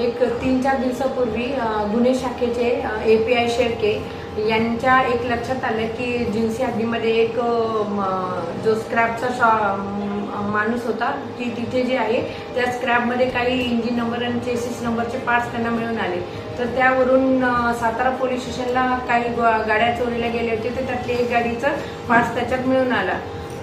एक तीन चार दिवसापूर्वी गुन्हे शाखेचे ए पी आय शेळके यांच्या एक लक्षात आलं की जिन्सी हद्दीमध्ये एक जो स्क्रॅपचा शॉ माणूस होता. की तिथे जे आहे त्या स्क्रॅपमध्ये काही इंजिन नंबर आणि चेसिस नंबरचे पार्ट्स त्यांना मिळून आले. तर त्यावरून सातारा पोलीस स्टेशनला काही गाड्या चोरीला गेले होते तर त्यातली एक गाडीचं पार्ट्स त्याच्यात मिळून आला.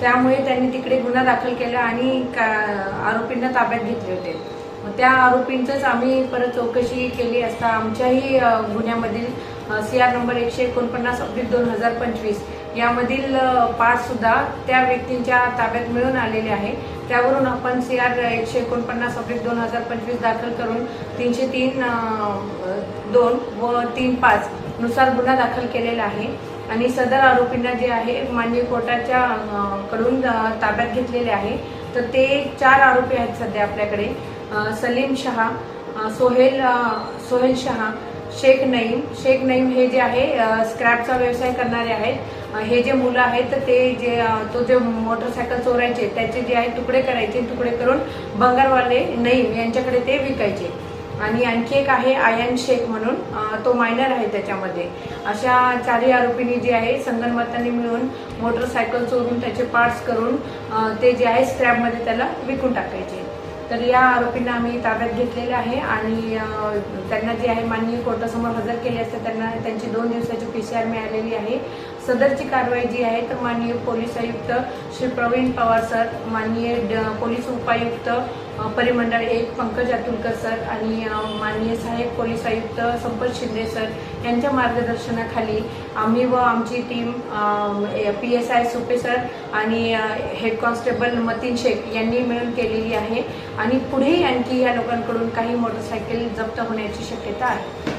त्यामुळे त्यांनी तिकडे गुन्हा दाखल केला आणि का- आरोपींना ताब्यात घेतले होते. त्या आरोपींचंच आम्ही परत चौकशी केली असता आमच्याही गुन्ह्यामधील सी आर नंबर एकशे एकोणपन्नास अब्लिक दोन हजार पंचवीस. यामधील पाठसुद्धा त्या व्यक्तींच्या ताब्यात मिळून आलेले आहे. त्यावरून आपण सी आर एकशे एकोणपन्नास अब्लिक दोन हजार पंचवीस दाखल करून तीनशे तीन दोन व तीन पाच नुसार गुन्हा दाखल केलेला आहे. आणि सदर आरोपींना जे आहे मान्य कोर्टाच्या कडून ताब्यात घेतलेले आहे. तर ते चार आरोपी आहेत सध्या आपल्याकडे. सलीम शहा सोहेल सोहेल शहा शेख नईम. शेख नईम हे जे आहे स्क्रॅपचा व्यवसाय करणारे आहेत. हे जे मुलं आहेत ते जे तो जे मोटरसायकल चोरायचे त्याचे जे आहे तुकडे करायचे तुकडे करून बंगारवाले नईम यांच्याकडे ते विकायचे. आणि आणखी एक आहे आयन शेख म्हणून तो मायनर आहे त्याच्यामध्ये. अशा चारही आरोपींनी जे आहे संगनमताने मिळून मोटरसायकल चोरून त्याचे पार्ट्स करून ते जे आहे स्क्रॅपमध्ये त्याला विकून टाकायचे. तर या आरोपींना आम्ही ताब्यात घेतलेलं आहे आणि त्यांना जे आहे माननीय कोर्टासमोर हजर केले असते त्यांना त्यांची दोन दिवसाची पी सी आर मिळालेली आहे. सदरची कारवाई जी आहे तर माननीय पोलीस आयुक्त श्री प्रवीण पवार सर माननीय ड- पोलीस उपायुक्त परिमंडळ एक पंकज अतुलकर सर आणि माननीय सहाय्यक पोलीस आयुक्त संपत शिंदे सर यांच्या मार्गदर्शनाखाली आम्ही व आमची team P S I Supe sir आणि हेड कॉन्स्टेबल मतीन शेख यांनी मिळून केलेली आहे आणि पुढेही आणखी या लोकांकडून काही मोटरसायकल जप्त होण्याची शक्यता आहे.